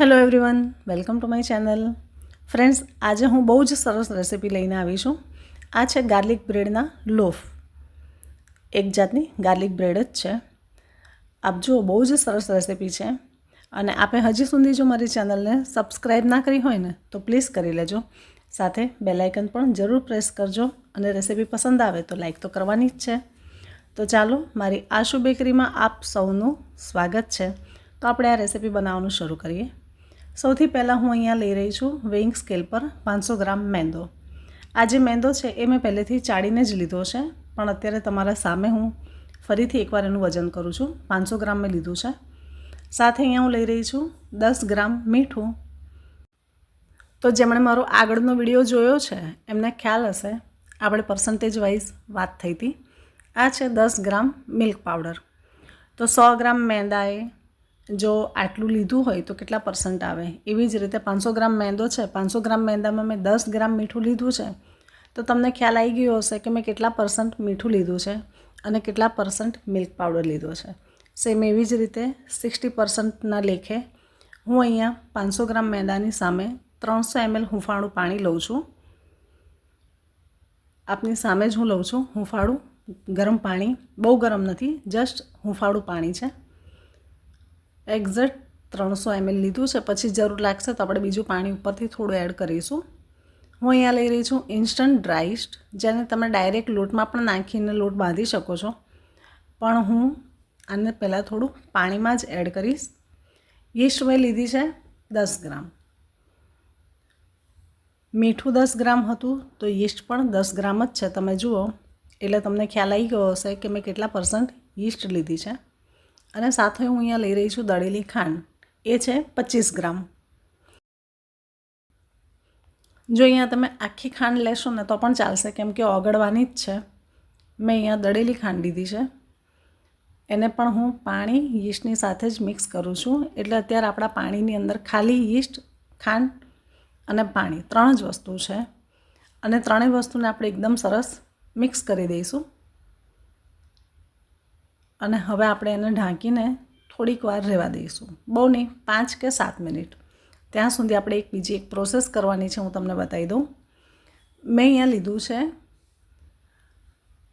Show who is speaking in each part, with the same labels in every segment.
Speaker 1: Hello everyone welcome to my channel friends આજે હું બહુ જ સરસ રેસીપી લઈને આવી છું. આ છે ગાર્લિક બ્રેડના લોફ એક જાતની ગાર્લિક બ્રેડ જ છે. આપ જુઓ, બહુ જ સરસ રેસીપી છે. અને આપે હજી સુધી જો મારી ચેનલને સબસ્ક્રાઈબ ના કરી હોય ને, તો પ્લીઝ કરી લેજો. સાથે બેલાઇકન પણ જરૂર પ્રેસ કરજો અને રેસીપી પસંદ આવે તો લાઇક તો કરવાની જ છે. તો ચાલો, મારી આશુ બેકરીમાં આપ સૌનું સ્વાગત છે. તો આપણે આ રેસીપી બનાવવાનું શરૂ કરીએ. સૌથી પહેલાં હું અહીંયા લઈ રહી છું વેઇંગ સ્કેલ પર પાંચસો ગ્રામ મેંદો. આ જે મેંદો છે એ મેં પહેલેથી ચાળીને જ લીધો છે, પણ અત્યારે તમારા સામે હું ફરીથી એકવાર એનું વજન કરું છું. પાંચસો ગ્રામ મેં લીધું છે. સાથે અહીંયા હું લઈ રહી છું દસ ગ્રામ મીઠું. તો જેમણે મારો આગળનો વીડિયો જોયો છે, એમને ખ્યાલ હશે, આપણે પર્સન્ટેજ વાઇઝ વાત થઈ હતી. આ છે દસ ગ્રામ મિલ્ક પાવડર તો સો ગ્રામ મેંદાએ જો આટલું લીધું હોય તો કેટલા પર્સન્ટ આવે? એવી જ રીતે પાંચસો ગ્રામ મેંદો છે, પાંચસો ગ્રામ મેંદામાં મેં દસ ગ્રામ મીઠું લીધું છે. તો તમને ખ્યાલ આવી ગયો હશે કે મેં કેટલા પર્સન્ટ મીઠું લીધું છે અને કેટલા પર્સન્ટ મિલ્ક પાવડર લીધો છે. સેમ એવી જ રીતે સિક્સટી પર્સન્ટના લેખે હું અહીંયા પાંચસો ગ્રામ મેંદાની સામે ત્રણસો એમએલ હુંફાળું પાણી લઉં છું. આપની સામે જ હું લઉં છું હુંફાળું ગરમ પાણી. બહુ ગરમ નથી જસ્ટ હુંફાળું પાણી છે. એક્ઝેક્ટ ત્રણસો એમએલ લીધું છે. પછી જરૂર લાગશે તો આપણે બીજું પાણી ઉપરથી થોડું એડ કરીશું. હું અહીંયા લઈ રહી છું ઇન્સ્ટન્ટ ડ્રાઈસ્ટ જેને તમે ડાયરેક્ટ લોટમાં પણ નાખીને લોટ બાંધી શકો છો. પણ હું આને પહેલાં થોડું પાણીમાં જ એડ કરીશ. યીસ્ટ મેં લીધી છે દસ ગ્રામ. મીઠું દસ ગ્રામ હતું તો યીસ્ટ પણ દસ ગ્રામ જ છે. તમે જુઓ, એટલે તમને ખ્યાલ આવી ગયો હશે કે મેં કેટલા પર્સન્ટ યીસ્ટ લીધી છે. અને સાથે હું અહીંયા લઈ રહી છું દળેલી ખાંડ. એ છે પચીસ ગ્રામ. જો અહીંયા તમે આખી ખાંડ લેશો ને તો પણ ચાલશે, કેમ કે ઓગળવાની જ છે. મેં અહીંયા દળેલી ખાંડ લીધી છે. એને પણ હું પાણી યીસ્ટની સાથે જ મિક્સ કરું છું. એટલે અત્યારે આપણા પાણીની અંદર ખાલી યીસ્ટ, ખાંડ અને પાણી ત્રણ જ વસ્તુ છે. અને ત્રણેય વસ્તુને આપણે એકદમ સરસ મિક્સ કરી દઈશું. અને હવે આપણે એને ઢાંકીને થોડીક વાર રહેવા દઈશું. બહુ નહીં, પાંચ કે સાત મિનિટ. ત્યાં સુધી આપણે એક બીજી એક પ્રોસેસ કરવાની છે, હું તમને બતાવી દઉં. મેં અહીંયા લીધું છે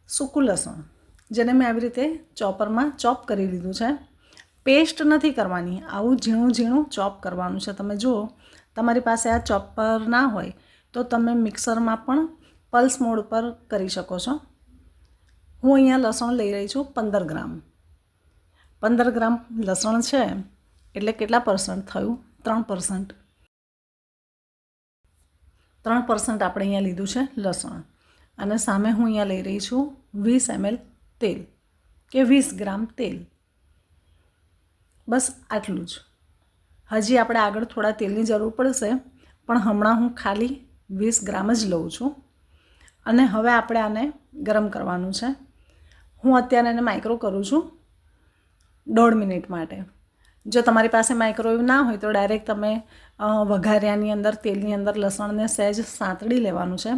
Speaker 1: સૂકું લસણ, જેને મેં આવી રીતે ચોપરમાં ચોપ કરી લીધું છે. પેસ્ટ નથી કરવાની, આવું ઝીણું ઝીણું ચોપ કરવાનું છે. તમે જુઓ, તમારી પાસે આ ચોપર ના હોય તો તમે મિક્સરમાં પણ પલ્સ મોડ પર કરી શકો છો. હું અહીંયા લસણ લઈ રહી છું પંદર ગ્રામ. પંદર ગ્રામ લસણ છે, એટલે કેટલા પર્સન્ટ થયું? ત્રણ પર્સન્ટ ત્રણ પર્સન્ટ આપણે અહીંયા લીધું છે લસણ. અને સામે હું અહીંયા લઈ રહી છું વીસ એમએલ તેલ, કે વીસ ગ્રામ તેલ. બસ આટલું જ. હજી આપણે આગળ થોડા તેલની જરૂર પડશે, પણ હમણાં હું ખાલી વીસ ગ્રામ જ લઉં છું. અને હવે આપણે આને ગરમ કરવાનું છે. હું અત્યારે એને માઇક્રો કરું છું. દોઢ મિનિટ માટે. જો તમારી પાસે માઇક્રોવેવ ના હોય તો ડાયરેક્ટ તમે વઘાર્યાની અંદર, તેલની અંદર લસણને સહેજ સાંતળી લેવાનું છે.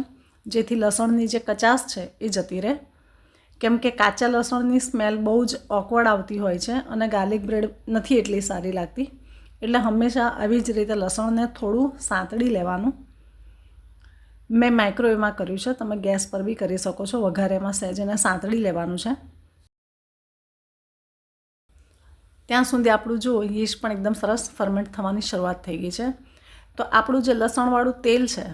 Speaker 1: જેથી લસણની જે કચાશ છે એ જતી રહે. કેમ કે કાચા લસણની સ્મેલ બહુ જ ઓકવર્ડ આવતી હોય છે અને ગાર્લિક બ્રેડ નથી એટલી સારી લાગતી. એટલે હંમેશા આવી જ રીતે લસણને થોડું સાંતળી લેવાનું. મેં માઇક્રોવેવમાં કર્યું છે. તમે ગેસ પર બી કરી શકો છો. વઘારેમાં સહેજ એને સાંતળી લેવાનું છે. ત્યાં સુધી આપણું જો યીસ્ટ પણ એકદમ સરસ ફર્મેન્ટ થવાની શરૂઆત થઈ ગઈ છે. તો આપણું જે લસણવાળું તેલ છે,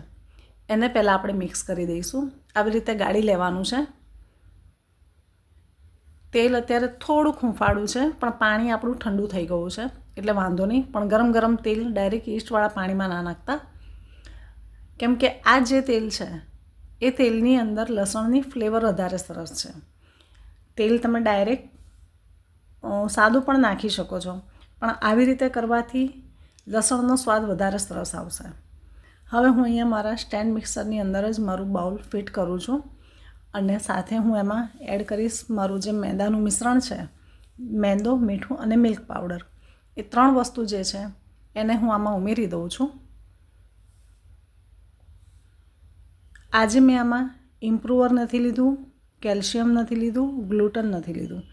Speaker 1: એને પહેલાં આપણે મિક્સ કરી દઈશું. આવી રીતે ગાળી લેવાનું છે. તેલ અત્યારે થોડુંક હૂંફાળું છે, પણ પાણી આપણું ઠંડુ થઈ ગયું છે. એટલે વાંધો નહીં, પણ ગરમ ગરમ તેલ ડાયરેક્ટ ઈસ્ટવાળા પાણીમાં ના નાખતા. કેમ કે આ જે તેલ છે, એ તેલની અંદર લસણની ફ્લેવર વધારે સરસ છે. તેલ તમે ડાયરેક્ટ સાદું પણ નાખી શકો છો. પણ આવી રીતે કરવાથી લસણનો સ્વાદ વધારે સરસ આવશે. હવે હું અહીંયા મારા સ્ટેન્ડ મિક્સરની અંદર જ મારું બાઉલ ફિટ કરું છું. અને સાથે હું એમાં એડ કરીશ મારું જે મેંદાનું મિશ્રણ છે, મેંદો, મીઠું અને મિલ્ક પાવડર. એ ત્રણ વસ્તુ જે છે, એને હું આમાં ઉમેરી દઉં છું. આજે મેં આમાં ઇમ્પ્રુવર નથી લીધું, કેલ્શિયમ નથી લીધું, ગ્લુટન નથી લીધું.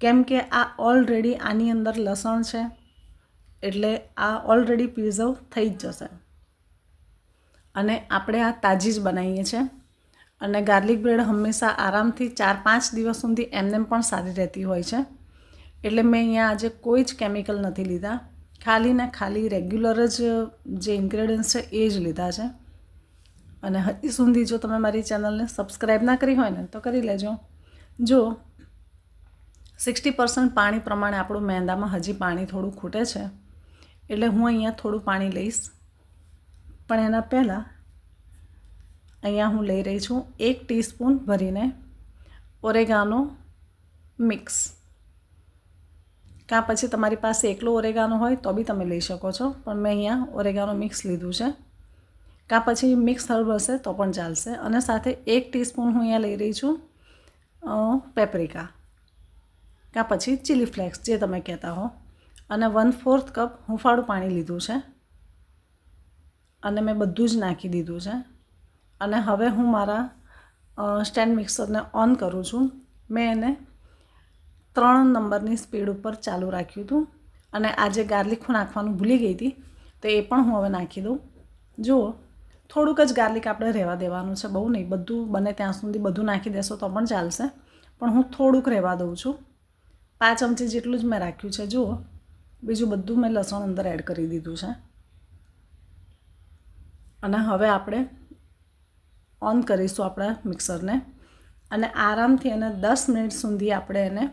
Speaker 1: કેમ કે આ ઓલરેડી આની અંદર લસણ છે, એટલે આ ઓલરેડી પ્રિઝર્વ થઈ જ જશે. અને આપણે આ તાજી જ બનાવીએ છીએ. અને ગાર્લિક બ્રેડ હંમેશા આરામથી ચાર પાંચ દિવસ સુધી એમને પણ સારી રહેતી હોય છે. એટલે મેં અહીંયા આજે કોઈ જ કેમિકલ નથી લીધા. ખાલી ને ખાલી રેગ્યુલર જ જે ઇન્ગ્રેડિયન્ટ્સ છે એ જ લીધા છે. અને હજી સુધી જો તમે મારી ચેનલને સબસ્ક્રાઈબ ના કરી હોય ને, તો કરી લેજો. જો સિક્સટી પર્સન્ટ પાણી પ્રમાણે આપણું મેંદામાં હજી પાણી થોડું ખૂટે છે, એટલે હું અહીંયા થોડું પાણી લઈશ. પણ એના પહેલાં અહીંયા હું લઈ રહી છું એક ટીસ્પૂન ભરીને ઓરેગાનો મિક્સ. કાં પછી તમારી પાસે એકલો ઓરેગાનો હોય તો બી તમે લઈ શકો છો, પણ મેં અહીંયા ઓરેગાનો મિક્સ લીધું છે. કાં પછી મિક્સ હર્બ હશે તો પણ ચાલશે. અને સાથે એક ટીસ્પૂન હું અહીંયા લઈ રહી છું પેપરિકા. કાં પછી ચીલી ફ્લેક્સ, જે તમે કહેતા હો. અને વન ફોર્થ કપ હુંફાળું પાણી લીધું છે. અને મેં બધું જ નાખી દીધું છે. અને હવે હું મારા સ્ટેન્ડ મિક્સરને ઓન કરું છું. મેં એને ત્રણ નંબરની સ્પીડ ઉપર ચાલુ રાખ્યું હતું. અને આજે ગાર્લિક હું નાખવાનું ભૂલી ગઈ હતી, તો એ પણ હું હવે નાખી દઉં. જુઓ. થોડુંક જ ગાર્લિક આપણે રહેવા દેવાનું છે, બહુ નહીં. બધું બને ત્યાં સુધી બધું નાખી દેશો તો પણ ચાલશે. પણ હું થોડુંક રહેવા દઉં છું. પાંચ ચમચી જેટલું જ મેં રાખ્યું છે, જુઓ. બીજું બધું મેં લસણ અંદર એડ કરી દીધું છે. અને હવે આપણે ઓન કરીશું આપણા મિક્સરને અને આરામથી એને દસ મિનિટ સુધી આપણે એને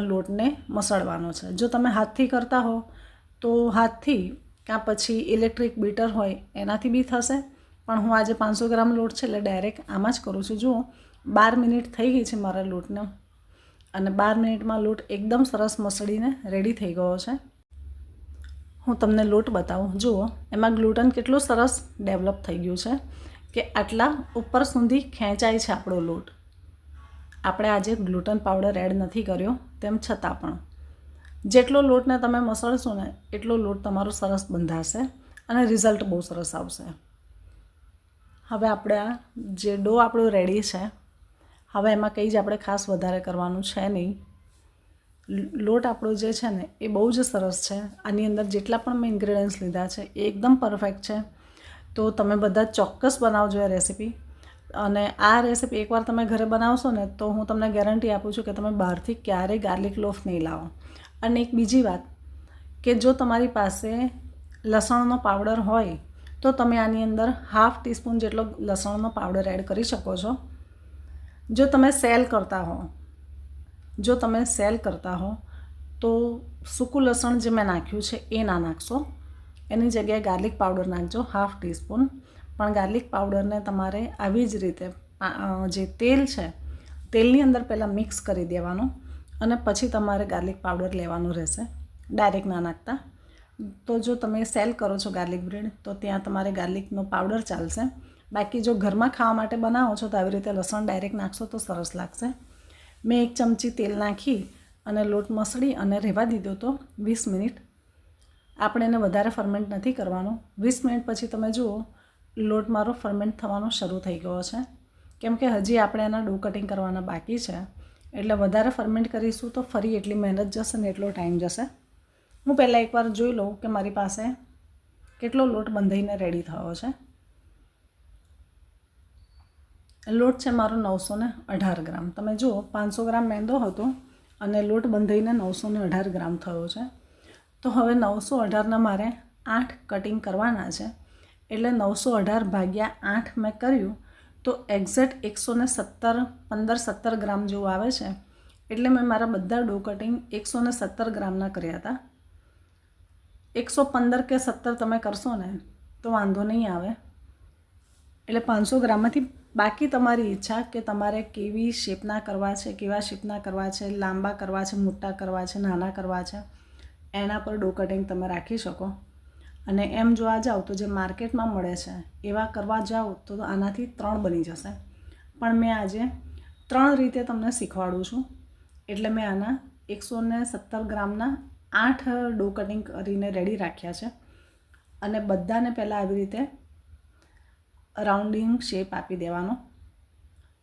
Speaker 1: લોટને મસળવાનો છે. જો તમે હાથથી કરતા હો, તો હાથથી કાં પછી ઇલેક્ટ્રિક બીટર હોય, એનાથી બી થશે. પણ હું આજે પાંચસો ગ્રામ લોટ છે એટલે ડાયરેક્ટ આમાં જ કરું છું. જુઓ, બાર મિનિટ થઈ ગઈ છે મારા લોટને. અને બાર મિનિટમાં લોટ એકદમ સરસ મસળીને રેડી થઈ ગયો છે. હું તમને લોટ બતાવું. જુઓ, એમાં ગ્લુટન કેટલું સરસ ડેવલપ થઈ ગયું છે કે આટલા ઉપર સુધી ખેંચાય છે આપણો લોટ. આપણે આજે ગ્લુટન પાવડર એડ નથી કર્યો, તેમ છતાં પણ. જેટલો લોટને તમે મસળશો ને એટલો લોટ તમારો સરસ બંધાશે અને રિઝલ્ટ બહુ સરસ આવશે. હવે આપણે જે ડો આપણો રેડી છે, હવે એમાં કંઈ જ આપણે ખાસ વધારે કરવાનું છે નહીં. લોટ આપણો જે છે ને, એ બહુ જ સરસ છે. આની અંદર જેટલા પણ મેં ઇન્ગ્રેડિયન્ટ્સ લીધા છે, એ એકદમ પરફેક્ટ છે. તો તમે બધા ચોક્કસ બનાવજો એ રેસીપી અને આ રેસીપી એકવાર તમે ઘરે બનાવશો ને, તો હું તમને ગેરંટી આપું છું કે તમે બહારથી ક્યારેય ગાર્લિક લોફ નહીં લાવો. અને એક બીજી વાત કે જો તમારી પાસે લસણનો પાવડર હોય, તો તમે આની અંદર હાફ ટીસ્પૂન જેટલો લસણનો પાવડર એડ કરી શકો છો. જો તમે સેલ કરતા હો, જો તમે સેલ કરતા હો, તો સૂકું લસણ જે મેં નાખ્યું છે એ ના નાખશો. એની જગ્યાએ ગાર્લિક પાવડર નાખજો, હાફ ટીસ્પૂન. પણ ગાર્લિક પાવડરને તમારે આવી જ રીતે જે તેલ છે, તેલની અંદર પહેલાં મિક્સ કરી દેવાનું. અને પછી તમારે ગાર્લિક પાવડર લેવાનું રહેશે. ડાયરેક્ટ ના નાખતા. તો જો તમે સેલ કરો છો ગાર્લિક બ્રેડ તો ત્યાં તમારે ગાર્લિકનો પાવડર ચાલશે. બાકી જો ઘરમાં ખાવા માટે બનાવો છો તો આવી રીતે લસણ ડાયરેક્ટ નાખશો તો સરસ લાગશે. મેં એક ચમચી તેલ નાખી અને લોટ મસળી અને રહેવા દીધો તો વીસ મિનિટ. આપણે એને વધારે ફર્મેન્ટ નથી કરવાનું. વીસ મિનિટ પછી તમે જુઓ, લોટ મારો ફર્મેન્ટ થવાનો શરૂ થઈ ગયો છે. કેમ કે હજી આપણે એના ડો કટિંગ કરવાના બાકી છે. એટલે વધારે ફર્મેન્ટ કરીશું તો ફરી એટલી મહેનત જશે ને એટલો ટાઈમ જશે. હું પહેલાં એકવાર જોઈ લઉં કે મારી પાસે કેટલો લોટ બંધાઈને રેડી થયો છે. લોટ છે મારો નવસો ને અઢાર ગ્રામ. તમે જુઓ, પાંચસો ગ્રામ મેંદો હતો અને લોટ બંધાઈને નવસો ને અઢાર ગ્રામ થયો છે. તો હવે નવસો અઢારના મારે આઠ કટિંગ કરવાના છે. એટલે નવસો અઢાર ભાગ્યા આઠ મેં કર્યું. તો એક્ઝેક્ટ એકસો ને સત્તર, પંદર સત્તર ગ્રામ જેવું આવે છે. એટલે મેં મારા બધા ડો કટિંગ એકસો ને સત્તર ગ્રામના કર્યા હતા. એકસો પંદર કે સત્તર તમે કરશો ને, તો વાંધો નહીં આવે. એટલે પાંચસો ગ્રામમાંથી બાકી તમારી ઈચ્છા કે તમારે કેવી શેપના કરવા છે, કેવા શેપના કરવા છે, લાંબા કરવા છે, મોટા કરવા છે, નાના કરવા છે, એના પર ડો કટિંગ તમે રાખી શકો. અને એમ જોવા જાઓ તો જે માર્કેટમાં મળે છે, એવા કરવા જાઓ તો આનાથી ત્રણ બની જશે. પણ મેં આજે ત્રણ રીતે તમને શીખવાડું છું. એટલે મેં આના એકસો ને સત્તર ગ્રામના આઠ ડો કટિંગ કરીને રેડી રાખ્યા છે. અને બધાને પહેલાં આવી રીતે રાઉન્ડિંગ શેપ આપી દેવાનો.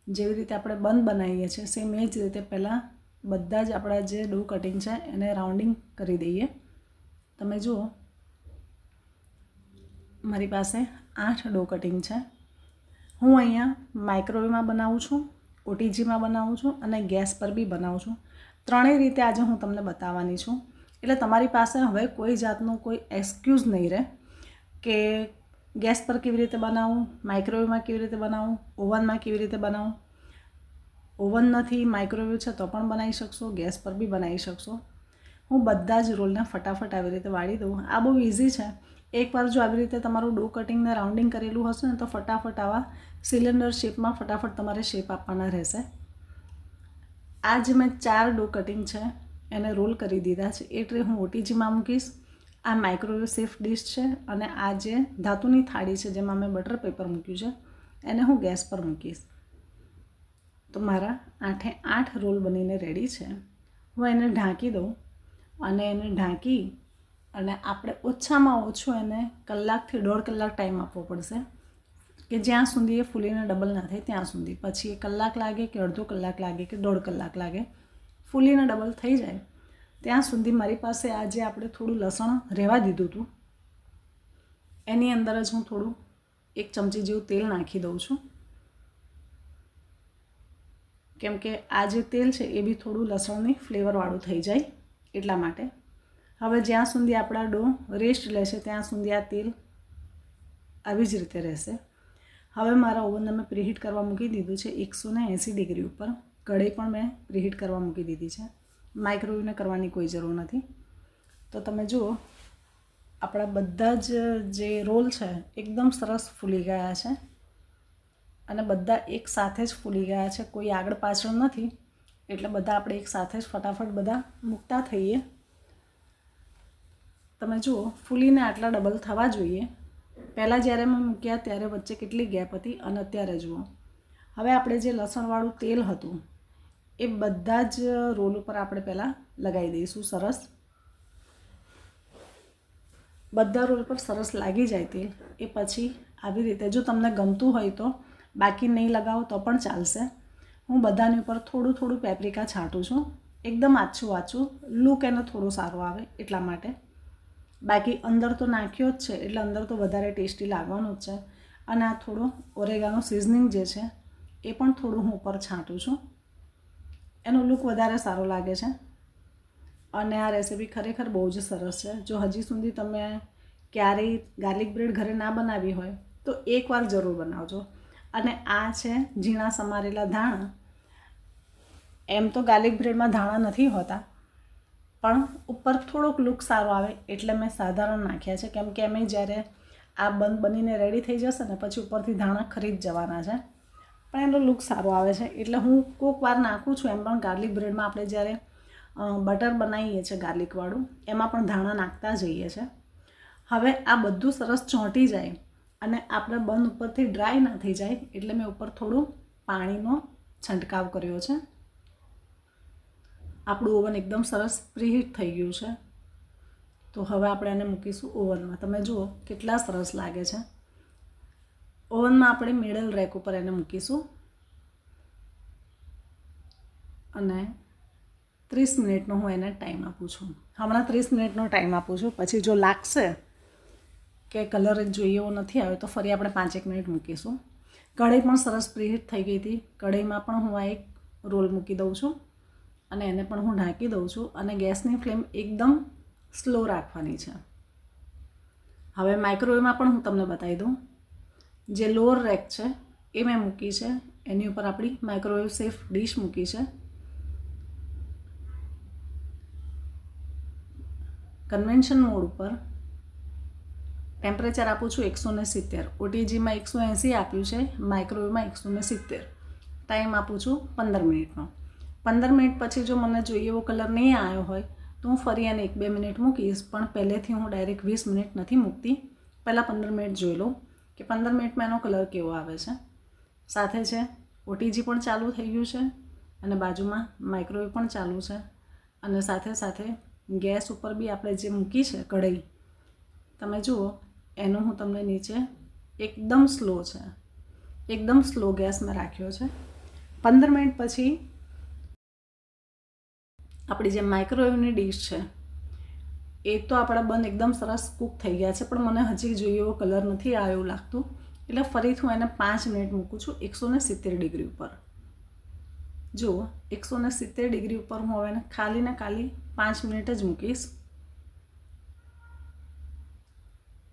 Speaker 1: જેવી રીતે આપણે બંધ બનાવીએ છીએ, સેમ એ જ રીતે પહેલાં બધા જ આપણા જે ડો કટિંગ છે એને રાઉન્ડિંગ કરી દઈએ. તમે જુઓ મારી પાસે આઠ ડો કટિંગ છે. હું અહીંયા માઇક્રોવેવમાં બનાવું છું, ઓટીજીમાં બનાવું છું અને ગેસ પર બી બનાવું છું. ત્રણેય રીતે આજે હું તમને બતાવવાની છું. એટલે તમારી પાસે હવે કોઈ જાતનું કોઈ એક્સક્યુઝ નહીં રહે કે ગેસ પર કેવી રીતે બનાવું, માઇક્રોવેવમાં કેવી રીતે બનાવું, ઓવનમાં કેવી રીતે બનાવું. ઓવન નથી, માઇક્રોવેવ છે તો પણ બનાવી શકશો, ગેસ પર બી બનાવી શકશો. હું બધા જ રોલને ફટાફટ આવી રીતે વાળી દઉં. આ બહુ ઇઝી છે. એકવાર જો આવી રીતે તમારું ડો કટિંગને રાઉન્ડિંગ કરેલું હશે ને તો ફટાફટ આવા સિલિન્ડર શેપમાં ફટાફટ તમારે શેપ આપવાના રહેશે. આ જે મેં ચાર ડો કટિંગ છે, એને રોલ કરી દીધા છે. એ ટ્રે હું ઓટીજીમાં મૂકીશ. આ માઇક્રોવેવ સેફ ડિશ છે અને આ જે ધાતુની થાળી છે જેમાં મેં બટર પેપર મૂક્યું છે, એને હું ગેસ પર મૂકીશ. તો મારા આઠે આઠ રોલ બનીને રેડી છે. હું એને ઢાંકી દઉં અને એને ઢાંકી અને આપણે ઓછામાં ઓછું એને કલાકથી દોઢ કલાક ટાઈમ આપવો પડશે. કે જ્યાં સુધી એ ફૂલીને ડબલ ના થાય ત્યાં સુધી. પછી એ કલાક લાગે કે અડધો કલાક લાગે કે દોઢ કલાક લાગે. ફૂલીને ડબલ થઈ જાય. ત્યાં સુધી મારી પાસે આજે આપણે થોડું લસણ રહેવા દીધું હતું. એની અંદર જ હું થોડું એક ચમચી જેવું તેલ નાખી દઉં છું. કેમ કે આ જે તેલ છે એ બી થોડું લસણની ફ્લેવરવાળું થઈ જાય એટલા માટે. હવે જ્યાં સુધી આપણા ડો રેસ્ટ લેશે, ત્યાં સુધી આ તેલ આવી જ રીતે રહેશે. હવે મારા ઓવનને મેં પ્રીહીટ કરવા મૂકી દીધું છે એકસો એંસી ડિગ્રી ઉપર. કઢાઈ પણ મેં પ્રીહીટ કરવા મૂકી દીધી છે. માઇક્રોવેવને કરવાની કોઈ જરૂર નથી. તો તમે જુઓ, આપણા બધા જ જે રોલ છે, એકદમ સરસ ફૂલી ગયા છે. અને બધા એક સાથે જ ફૂલી ગયા છે. કોઈ આગળ પાછળ નથી. એટલે બધા આપણે એક સાથે જ ફટાફટ બધા મૂકતા થઈએ. તમે જુઓ, ફૂલીને આટલા ડબલ થવા જોઈએ. પહેલાં જ્યારે મેં મૂક્યા ત્યારે વચ્ચે કેટલી ગેપ હતી અને અત્યારે જુઓ. હવે આપણે જે લસણવાળું તેલ હતું, એ બધા જ રોલ ઉપર આપણે પહેલાં લગાવી દઈશું, સરસ. બધા રોલ પર સરસ લાગી જાય તેલ. એ પછી આવી રીતે, જો તમને ગમતું હોય તો, બાકી નહીં લગાવો તો પણ ચાલશે. હું બધાની ઉપર થોડું થોડું પેપ્રિકા છાંટું છું. એકદમ આછું આછું લુક એનો થોડો સારો આવે એટલા માટે. બાકી અંદર તો નાખ્યો જ છે, એટલે અંદર તો વધારે ટેસ્ટી લાગવાનું જ છે. અને આ થોડો ઓરેગાનો સિઝનિંગ જે છે, એ પણ થોડું હું ઉપર છાંટું છું. એનો લુક વધારે સારો લાગે છે. અને આ રેસીપી ખરેખર બહુ જ સરસ છે. જો હજી સુધી તમે ક્યારેય ગાર્લિક બ્રેડ ઘરે ના બનાવી હોય, તો એકવાર જરૂર બનાવજો. અને આ છે ઝીણા સમારેલા ધાણા. એમ તો ગાર્લિક બ્રેડમાં ધાણા નથી હોતા પણ ઉપર થોડોક લુક સારો આવે એટલે મેં સાધારણ નાખ્યા છે. કેમ કે અમે જ્યારે આ બંધ બનીને રેડી થઈ જશે ને પછી ઉપરથી ધાણા ખરીદ જવાના છે. પણ એનો લુક સારો આવે છે. એટલે હું કોઈક વાર નાખું છું. એમ પણ ગાર્લિક બ્રેડમાં આપણે જ્યારે બટર બનાવીએ છીએ ગાર્લિકવાળું એમાં પણ ધાણા નાખતા જઈએ છીએ હવે આ બધું સરસ ચોંટી જાય અને આપણે બંધ ઉપરથી ડ્રાય ના થઈ જાય એટલે મેં ઉપર થોડું પાણીનો છંટકાવ કર્યો છે. આપણું ઓવન એકદમ સરસ પ્રીહીટ થઈ ગયું છે. તો હવે આપણે એને મૂકીશું ઓવનમાં. તમે જુઓ કેટલા સરસ લાગે છે. ઓવનમાં આપણે મિડલ રેક ઉપર એને મૂકીશું. અને ત્રીસ મિનિટનો હું એને ટાઈમ આપું છું. હમણાં ત્રીસ મિનિટનો ટાઈમ આપું છું. પછી જો લાગશે કે કલર જ જોઈએ એવો નથી આવ્યો, તો ફરી આપણે પાંચેક મિનિટ મૂકીશું. કઢાઈ પણ સરસ પ્રીહીટ થઈ ગઈ હતી. કઢાઈમાં પણ હું આ એક રોલ મૂકી દઉં છું. અને એને પણ હું ઢાંકી દઉં છું અને ગેસની ફ્લેમ એકદમ સ્લો રાખવાની છે. હવે માઇક્રોવેવમાં પણ હું તમને બતાવી દઉં. જે લોઅર રેક છે, એ મેં મૂકી છે. એની ઉપર આપણી માઇક્રોવેવ સેફ ડીશ મૂકી છે. કન્વેન્શન મોડ ઉપર ટેમ્પરેચર આપું છું એકસો ને સિત્તેર. ઓટીજીમાં એકસો એંસી આપ્યું છે માઇક્રોવેવમાં એકસો ને સિત્તેર. ટાઈમ આપું છું પંદર મિનિટનો. પંદર મિનિટ પછી જો મને જોઈએ એવો કલર નહીં આવ્યો હોય, તો હું ફરી એને એક બે મિનિટ મૂકીશ. પણ પહેલેથી હું ડાયરેક્ટ વીસ મિનિટ નથી મૂકતી. પહેલાં પંદર મિનિટ જોઈ લઉં કે પંદર મિનિટમાં એનો કલર કેવો આવે છે. સાથે છે ઓટીજી પણ ચાલુ થઈ ગયું છે અને બાજુમાં માઇક્રોવેવ પણ ચાલુ છે. અને સાથે સાથે ગેસ ઉપર બી આપણે જે મૂકી છે કઢાઈ, તમે જુઓ, એનું હું તમને નીચે એકદમ સ્લો છે. એકદમ સ્લો ગેસ મેં રાખ્યો છે. પંદર મિનિટ પછી આપણી જે માઇક્રોવેવની ડીશ છે, એ તો આપણા બન એકદમ સરસ કૂક થઈ ગયા છે, પણ મને હજી જોઈએ એવો કલર નથી આવ્યો લાગતું. એટલે ફરીથી હું એને પાંચ મિનિટ મૂકું છું, એકસો ને સિત્તેર ડિગ્રી ઉપર. જુઓ, એકસો ને સિત્તેર ડિગ્રી ઉપર હું હવે ખાલી ને ખાલી પાંચ મિનિટ જ મૂકીશ.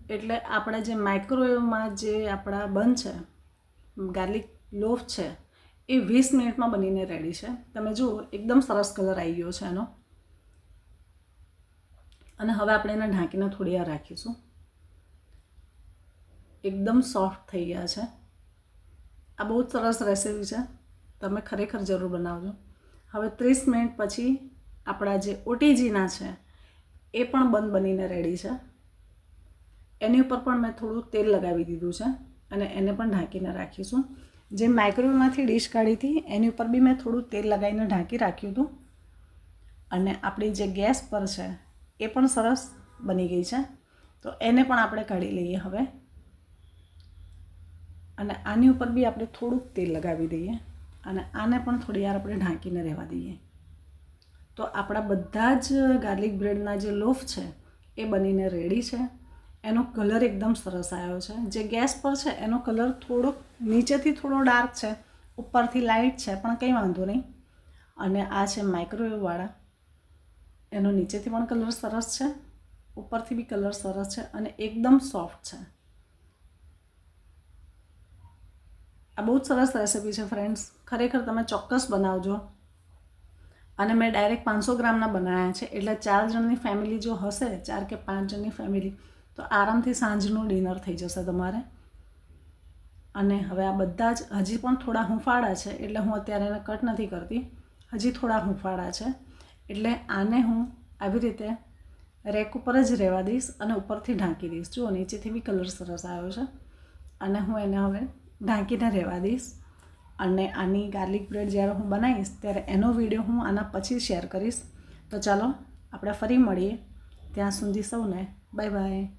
Speaker 1: એટલે આપણા જે માઇક્રોવેવમાં જે આપણા બન છે ગાર્લિક લોફ છે એ વીસ મિનિટમાં બનીને રેડી છે. તમે જુઓ, એકદમ સરસ કલર આવી ગયો છે એનો. અને હવે આપણે એને ઢાંકીને થોડી વાર રાખીશું. એકદમ સોફ્ટ થઈ ગયા છે. આ બહુ જ સરસ રેસીપી છે. તમે ખરેખર જરૂર બનાવજો. હવે ત્રીસ મિનિટ પછી આપણા જે ઓટીજીના છે, એ પણ બંધ બનીને રેડી છે. એની ઉપર પણ મેં થોડું તેલ લગાવી દીધું છે અને એને પણ ઢાંકીને રાખીશું. જે માઇક્રોવેવમાંથી ડીશ કાઢી હતી, એની ઉપર બી મેં થોડું તેલ લગાવીને ઢાંકી રાખ્યું હતું. અને આપણી જે ગેસ પર છે, એ પણ સરસ બની ગઈ છે. તો એને પણ આપણે કાઢી લઈએ હવે. અને આની ઉપર બી આપણે થોડુંક તેલ લગાવી દઈએ. અને આને પણ થોડી વાર આપણે ઢાંકીને રહેવા દઈએ. તો આપણા બધા જ ગાર્લિક બ્રેડના જે લોફ છે, એ બનીને રેડી છે. એનો કલર એકદમ સરસ આવ્યો છે. જે ગેસ પર છે, એનો કલર થોડોક નીચેથી થોડો ડાર્ક છે, ઉપરથી લાઇટ છે, પણ કંઈ વાંધો નહીં. અને આ છે માઇક્રોવેવવાળા એનો નીચેથી પણ કલર સરસ છે, ઉપરથી બી કલર સરસ છે અને એકદમ સોફ્ટ છે. આ બહુ જ સરસ રેસિપી છે ફ્રેન્ડ્સ. ખરેખર તમે ચોક્કસ બનાવજો. અને મેં ડાયરેક્ટ પાંચસો ગ્રામના બનાવ્યા છે, એટલે ચાર જણની ફેમિલી જો હશે, ચાર કે પાંચ જણની ફેમિલી તો આરામથી સાંજનું ડિનર થઈ જશે તમારે. અને હવે આ બધા જ, હજી પણ થોડા હુંફાળા છે, એટલે હું અત્યારે એને કટ નથી કરતી. હજી થોડા હુંફાળા છે. એટલે આને હું આવી રીતે રેક ઉપર જ રહેવા દઈશ અને ઉપરથી ઢાંકી દઈશ. જુઓ, નીચેથી બી કલર સરસ આવ્યો છે. અને હું એને હવે ઢાંકીને રહેવા દઈશ. અને આની ગાર્લિક બ્રેડ જ્યારે હું બનાવીશ, ત્યારે એનો વીડિયો હું આના પછી શેર કરીશ. તો ચાલો, આપણે ફરી મળીએ. ત્યાં સુધી સૌને બાય બાય.